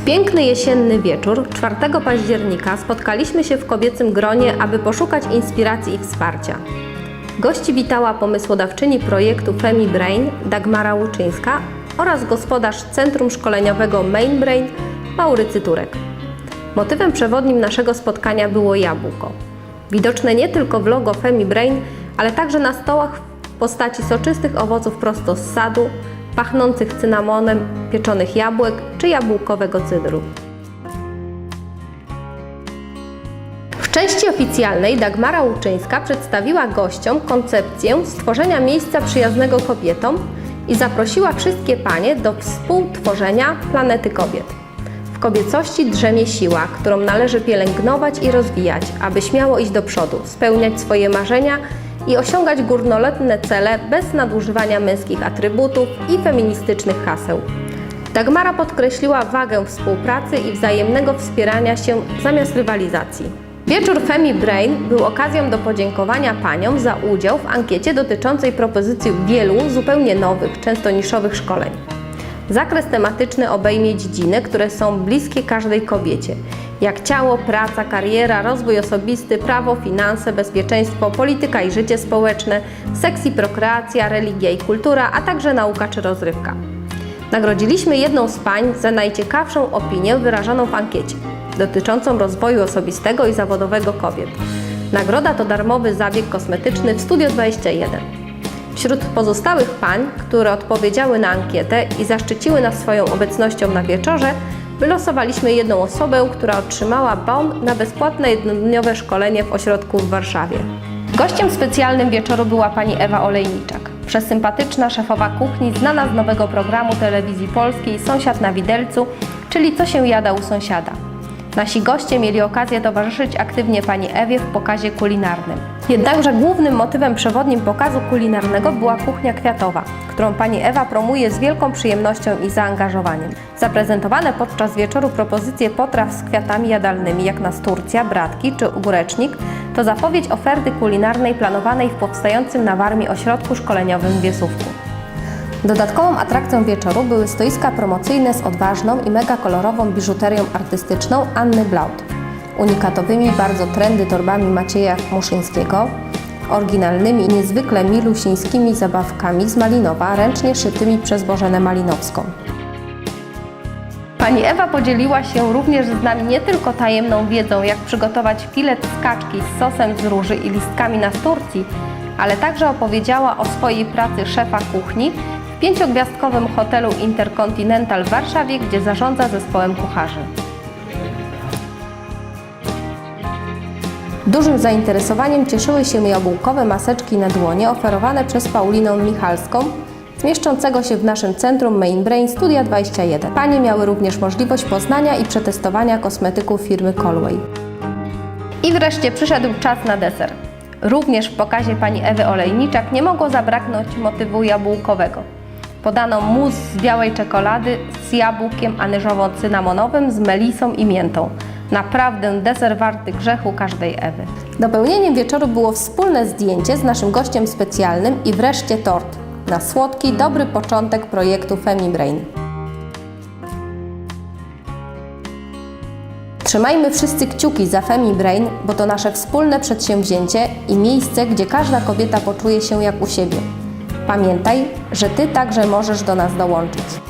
W piękny jesienny wieczór 4 października spotkaliśmy się w kobiecym gronie, aby poszukać inspiracji i wsparcia. Gości witała pomysłodawczyni projektu Femi Brain Dagmara Łuczyńska oraz gospodarz Centrum Szkoleniowego Main Brain Maurycy Turek. Motywem przewodnim naszego spotkania było jabłko. Widoczne nie tylko w logo Femi Brain, ale także na stołach w postaci soczystych owoców prosto z sadu, pachnących cynamonem, pieczonych jabłek czy jabłkowego cydru. W części oficjalnej Dagmara Łuczyńska przedstawiła gościom koncepcję stworzenia miejsca przyjaznego kobietom i zaprosiła wszystkie panie do współtworzenia planety kobiet. W kobiecości drzemie siła, którą należy pielęgnować i rozwijać, aby śmiało iść do przodu, spełniać swoje marzenia i osiągać górnolotne cele bez nadużywania męskich atrybutów i feministycznych haseł. Dagmara podkreśliła wagę współpracy i wzajemnego wspierania się zamiast rywalizacji. Wieczór Femi Brain był okazją do podziękowania paniom za udział w ankiecie dotyczącej propozycji wielu zupełnie nowych, często niszowych szkoleń. Zakres tematyczny obejmie dziedziny, które są bliskie każdej kobiecie, jak ciało, praca, kariera, rozwój osobisty, prawo, finanse, bezpieczeństwo, polityka i życie społeczne, seks i prokreacja, religia i kultura, a także nauka czy rozrywka. Nagrodziliśmy jedną z pań za najciekawszą opinię wyrażoną w ankiecie dotyczącą rozwoju osobistego i zawodowego kobiet. Nagroda to darmowy zabieg kosmetyczny w Studio 21. Wśród pozostałych pań, które odpowiedziały na ankietę i zaszczyciły nas swoją obecnością na wieczorze, wylosowaliśmy jedną osobę, która otrzymała bon na bezpłatne jednodniowe szkolenie w ośrodku w Warszawie. Gościem specjalnym wieczoru była pani Ewa Olejniczak, przesympatyczna szefowa kuchni, znana z nowego programu telewizji polskiej Sąsiad na Widelcu, czyli Co się jada u sąsiada. Nasi goście mieli okazję towarzyszyć aktywnie pani Ewie w pokazie kulinarnym. Jednakże głównym motywem przewodnim pokazu kulinarnego była kuchnia kwiatowa, którą pani Ewa promuje z wielką przyjemnością i zaangażowaniem. Zaprezentowane podczas wieczoru propozycje potraw z kwiatami jadalnymi, jak nasturcja, bratki czy górecznik, to zapowiedź oferty kulinarnej planowanej w powstającym na Warmii ośrodku szkoleniowym w Wiesówku. Dodatkową atrakcją wieczoru były stoiska promocyjne z odważną i mega kolorową biżuterią artystyczną Anny Blaut, unikatowymi bardzo trendy torbami Macieja Muszyńskiego, oryginalnymi i niezwykle milusińskimi zabawkami z Malinowa, ręcznie szytymi przez Bożenę Malinowską. Pani Ewa podzieliła się również z nami nie tylko tajemną wiedzą, jak przygotować filet z kaczki z sosem z róży i listkami nasturcji, ale także opowiedziała o swojej pracy szefa kuchni pięciogwiazdkowym hotelu Intercontinental w Warszawie, gdzie zarządza zespołem kucharzy. Dużym zainteresowaniem cieszyły się jabłkowe maseczki na dłonie oferowane przez Paulinę Michalską mieszczącego się w naszym centrum Main Brain Studia 21. Panie miały również możliwość poznania i przetestowania kosmetyków firmy Colway. I wreszcie przyszedł czas na deser. Również w pokazie pani Ewy Olejniczak nie mogło zabraknąć motywu jabłkowego. Podano mus z białej czekolady z jabłkiem anyżowo-cynamonowym, z melisą i miętą. Naprawdę deser warty grzechu każdej Ewy. Dopełnieniem wieczoru było wspólne zdjęcie z naszym gościem specjalnym i wreszcie tort na słodki, dobry początek projektu Femi Brain. Trzymajmy wszyscy kciuki za Femi Brain, bo to nasze wspólne przedsięwzięcie i miejsce, gdzie każda kobieta poczuje się jak u siebie. Pamiętaj, że Ty także możesz do nas dołączyć.